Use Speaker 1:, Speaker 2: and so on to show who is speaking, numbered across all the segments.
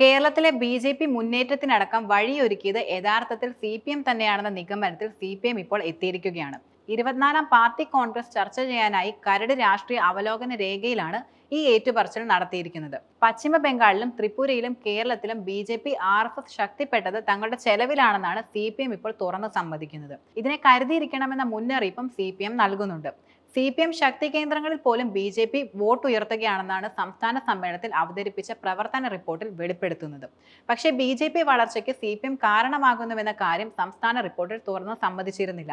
Speaker 1: കേരളത്തിലെ B J P മുന്നേറ്റത്തിനടക്കം വഴിയൊരുക്കിയത് യഥാർത്ഥത്തിൽ സി പി എം തന്നെയാണെന്ന നിഗമനത്തിൽ സി പി എം ഇപ്പോൾ എത്തിയിരിക്കുകയാണ്. ഇരുപത്തിനാലാം പാർട്ടി കോൺഗ്രസ് ചർച്ച ചെയ്യാനായി കരട് രാഷ്ട്രീയ അവലോകന രേഖയിലാണ് ഈ ഏറ്റുപറച്ചിൽ നടത്തിയിരിക്കുന്നത്. പശ്ചിമ ബംഗാളിലും ത്രിപുരയിലും കേരളത്തിലും B J P R S S ശക്തിപ്പെട്ടത് തങ്ങളുടെ ചെലവിലാണെന്നാണ് സി പി എം ഇപ്പോൾ തുറന്നു സമ്മതിക്കുന്നത്. ഇതിനെ കരുതിയിരിക്കണമെന്ന മുന്നറിയിപ്പും സി പി എം നൽകുന്നുണ്ട്. സി പി എം ശക്തി കേന്ദ്രങ്ങളിൽ പോലും ബി ജെ പി വോട്ട് ഉയർത്തുകയാണെന്നാണ് സംസ്ഥാന സമ്മേളനത്തിൽ അവതരിപ്പിച്ച പ്രവർത്തന റിപ്പോർട്ടിൽ വെളിപ്പെടുത്തുന്നത്. പക്ഷേ ബി ജെ പി വളർച്ചയ്ക്ക് സി പി എം കാരണമാകുന്നുവെന്ന കാര്യം സംസ്ഥാന റിപ്പോർട്ടിൽ തുറന്ന് സമ്മതിച്ചിരുന്നില്ല.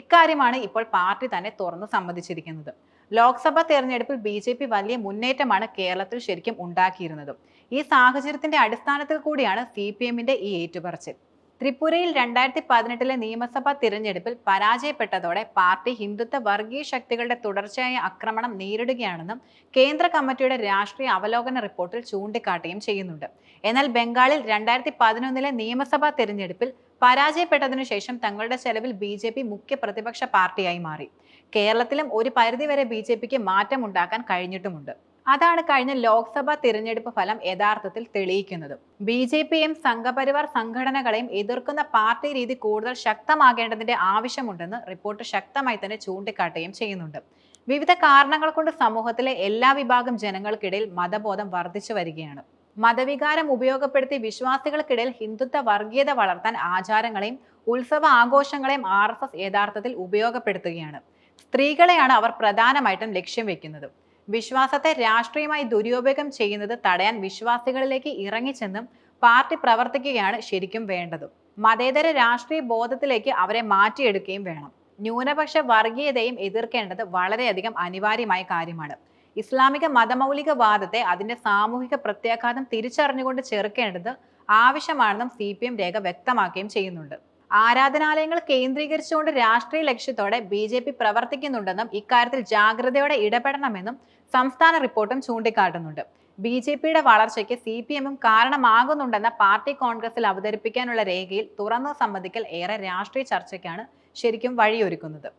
Speaker 1: ഇക്കാര്യമാണ് ഇപ്പോൾ പാർട്ടി തന്നെ തുറന്ന് സമ്മതിച്ചിരിക്കുന്നത്. ലോക്സഭാ തെരഞ്ഞെടുപ്പിൽ ബി ജെ പി വലിയ മുന്നേറ്റമാണ് കേരളത്തിൽ ശരിക്കും ഉണ്ടാക്കിയിരുന്നത്. ഈ സാഹചര്യത്തിന്റെ അടിസ്ഥാനത്തിൽ കൂടിയാണ് സി പി എമ്മിന്റെ ഈ ഏറ്റുപറച്ചിൽ. ത്രിപുരയിൽ രണ്ടായിരത്തി പതിനെട്ടിലെ നിയമസഭാ തിരഞ്ഞെടുപ്പിൽ പരാജയപ്പെട്ടതോടെ പാർട്ടി ഹിന്ദുത്വ വർഗീയ ശക്തികളുടെ തുടർച്ചയായ ആക്രമണം നേരിടുകയാണെന്നും കേന്ദ്ര കമ്മിറ്റിയുടെ രാഷ്ട്രീയ അവലോകന റിപ്പോർട്ടിൽ ചൂണ്ടിക്കാട്ടുകയും ചെയ്യുന്നുണ്ട്. എന്നാൽ ബംഗാളിൽ രണ്ടായിരത്തി പതിനൊന്നിലെ നിയമസഭാ തിരഞ്ഞെടുപ്പിൽ പരാജയപ്പെട്ടതിനു ശേഷം തങ്ങളുടെ ചെലവിൽ ബി ജെ പി മുഖ്യ പ്രതിപക്ഷ പാർട്ടിയായി മാറി. കേരളത്തിലും ഒരു പരിധിവരെ ബി ജെ പിക്ക് മാറ്റമുണ്ടാക്കാൻ കഴിഞ്ഞിട്ടുമുണ്ട്. അതാണ് കഴിഞ്ഞ ലോക്സഭാ തിരഞ്ഞെടുപ്പ് ഫലം യഥാർത്ഥത്തിൽ തെളിയിക്കുന്നത്. ബി ജെ പിയും സംഘപരിവാർ സംഘടനകളെയും എതിർക്കുന്ന പാർട്ടി രീതി കൂടുതൽ ശക്തമാകേണ്ടതിന്റെ ആവശ്യമുണ്ടെന്ന് റിപ്പോർട്ട് ശക്തമായി തന്നെ ചൂണ്ടിക്കാട്ടുകയും ചെയ്യുന്നുണ്ട്. വിവിധ കാരണങ്ങൾ കൊണ്ട് സമൂഹത്തിലെ എല്ലാ വിഭാഗം ജനങ്ങൾക്കിടയിൽ മതബോധം വർദ്ധിച്ചു വരികയാണ്. മതവികാരം ഉപയോഗപ്പെടുത്തി വിശ്വാസികൾക്കിടയിൽ ഹിന്ദുത്വ വർഗീയത വളർത്താൻ ആചാരങ്ങളെയും ഉത്സവ ആഘോഷങ്ങളെയും ആർ യഥാർത്ഥത്തിൽ ഉപയോഗപ്പെടുത്തുകയാണ്. സ്ത്രീകളെയാണ് അവർ പ്രധാനമായിട്ടും ലക്ഷ്യം വെക്കുന്നത്. വിശ്വാസത്തെ രാഷ്ട്രീയമായി ദുരുപയോഗം ചെയ്യുന്നത് തടയാൻ വിശ്വാസികളിലേക്ക് ഇറങ്ങിച്ചെന്നും പാർട്ടി പ്രവർത്തിക്കുകയാണ് ശരിക്കും വേണ്ടതും. മതേതര രാഷ്ട്രീയ ബോധത്തിലേക്ക് അവരെ മാറ്റിയെടുക്കുകയും വേണം. ന്യൂനപക്ഷ വർഗീയതയും എതിർക്കേണ്ടത് വളരെയധികം അനിവാര്യമായ കാര്യമാണ്. ഇസ്ലാമിക മതമൗലികവാദത്തെ അതിന്റെ സാമൂഹിക പ്രത്യാഘാതം തിരിച്ചറിഞ്ഞുകൊണ്ട് ചെറുക്കേണ്ടത് ആവശ്യമാണെന്നും സി പി എം രേഖ വ്യക്തമാക്കുകയും ചെയ്യുന്നുണ്ട്. ആരാധനാലയങ്ങൾ കേന്ദ്രീകരിച്ചുകൊണ്ട് രാഷ്ട്രീയ ലക്ഷ്യത്തോടെ ബി ജെ പി പ്രവർത്തിക്കുന്നുണ്ടെന്നും ഇക്കാര്യത്തിൽ ജാഗ്രതയോടെ ഇടപെടണമെന്നും സംസ്ഥാന റിപ്പോർട്ടും ചൂണ്ടിക്കാട്ടുന്നുണ്ട്. ബി ജെ പിയുടെ വളർച്ചയ്ക്ക് സി പി എമ്മും കാരണമാകുന്നുണ്ടെന്ന പാർട്ടി കോൺഗ്രസിൽ അവതരിപ്പിക്കാനുള്ള രേഖയിൽ തുറന്ന സമ്മതിക്കൽ ഏറെ രാഷ്ട്രീയ ചർച്ചയ്ക്കാണ് ശരിക്കും വഴിയൊരുക്കുന്നത്.